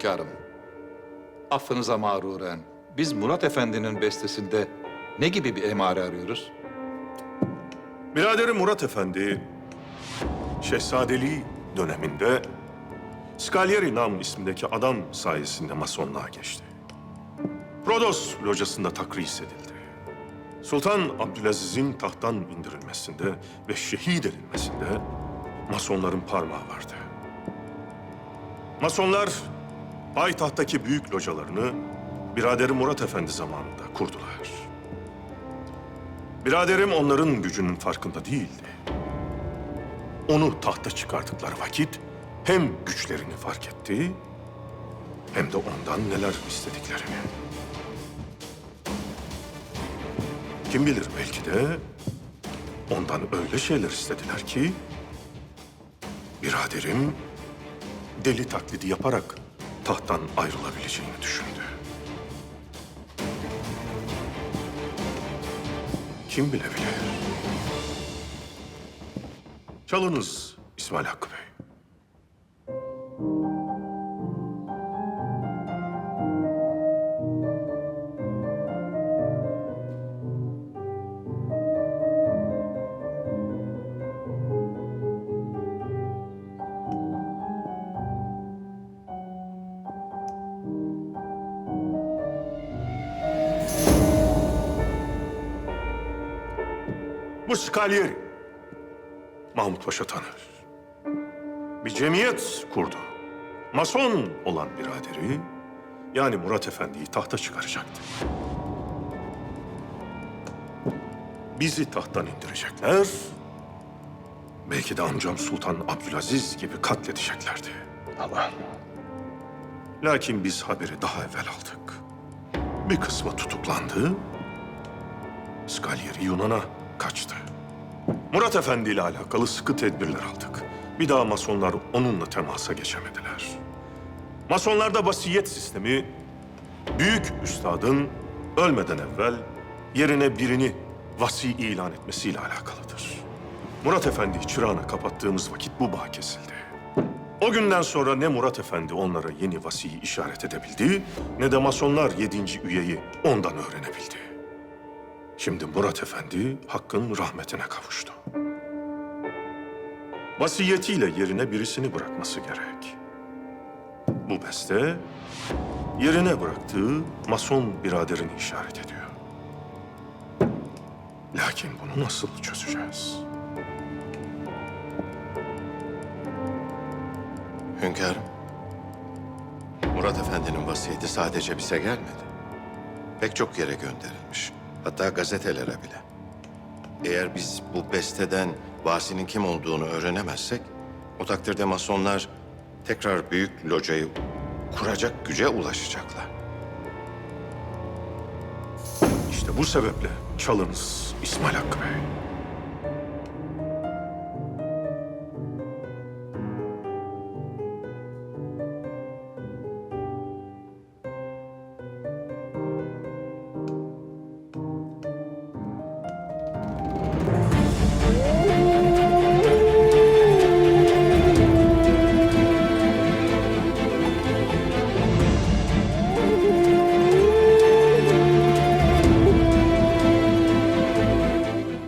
Hünkârım, affınıza mağruren biz Murat Efendi'nin bestesinde ne gibi bir emare arıyoruz? Biraderi Murat Efendi, Şehzadeliği döneminde Scaglieri Nam ismindeki adam sayesinde masonluğa geçti. Rodos locasında takris edildi. Sultan Abdülaziz'in tahttan indirilmesinde ve şehit edilmesinde masonların parmağı vardı. Masonlar payitahttaki büyük localarını Biraderi Murat Efendi zamanında kurdular. Biraderim onların gücünün farkında değildi. Onu tahta çıkardıkları vakit hem güçlerini fark etti hem de ondan neler istediklerini. Kim bilir belki de ondan öyle şeyler istediler ki biraderim deli taklidi yaparak tahttan ayrılabileceğini düşündü. Kim bilebilir? Çalınız İsmail Hakkı Bey. Bu Scaglieri. Mahmut Paşa tanır. Bir cemiyet kurdu. Mason olan biraderi, yani Murat Efendi'yi tahta çıkaracaktı. Bizi tahttan indirecekler, belki de amcam Sultan Abdülaziz gibi katledeceklerdi. Allah. Lakin biz haberi daha evvel aldık. Bir kısmı tutuklandı, Scaglieri Yunan'a kaçtı. Murat Efendi ile alakalı sıkı tedbirler aldık. Bir daha masonlar onunla temasa geçemediler. Masonlarda vasiyet sistemi büyük üstadın ölmeden evvel yerine birini vasi ilan etmesiyle alakalıdır. Murat Efendi çırağını kapattığımız vakit bu bağ kesildi. O günden sonra ne Murat Efendi onlara yeni vasiyi işaret edebildi, ne de masonlar yedinci üyeyi ondan öğrenebildi. Şimdi Murat Efendi Hakk'ın rahmetine kavuştu. Vasiyetiyle yerine birisini bırakması gerek. Bu beste yerine bıraktığı mason biraderini işaret ediyor. Lakin bunu nasıl çözeceğiz? Hünkârım, Murat Efendi'nin vasiyeti sadece bize gelmedi. Pek çok yere gönderilmiş. Hatta gazetelere bile. Eğer biz bu besteden Vasi'nin kim olduğunu öğrenemezsek... ...o takdirde masonlar tekrar büyük locayı kuracak güce ulaşacaklar. İşte bu sebeple çalınız İsmail Hakkı Bey.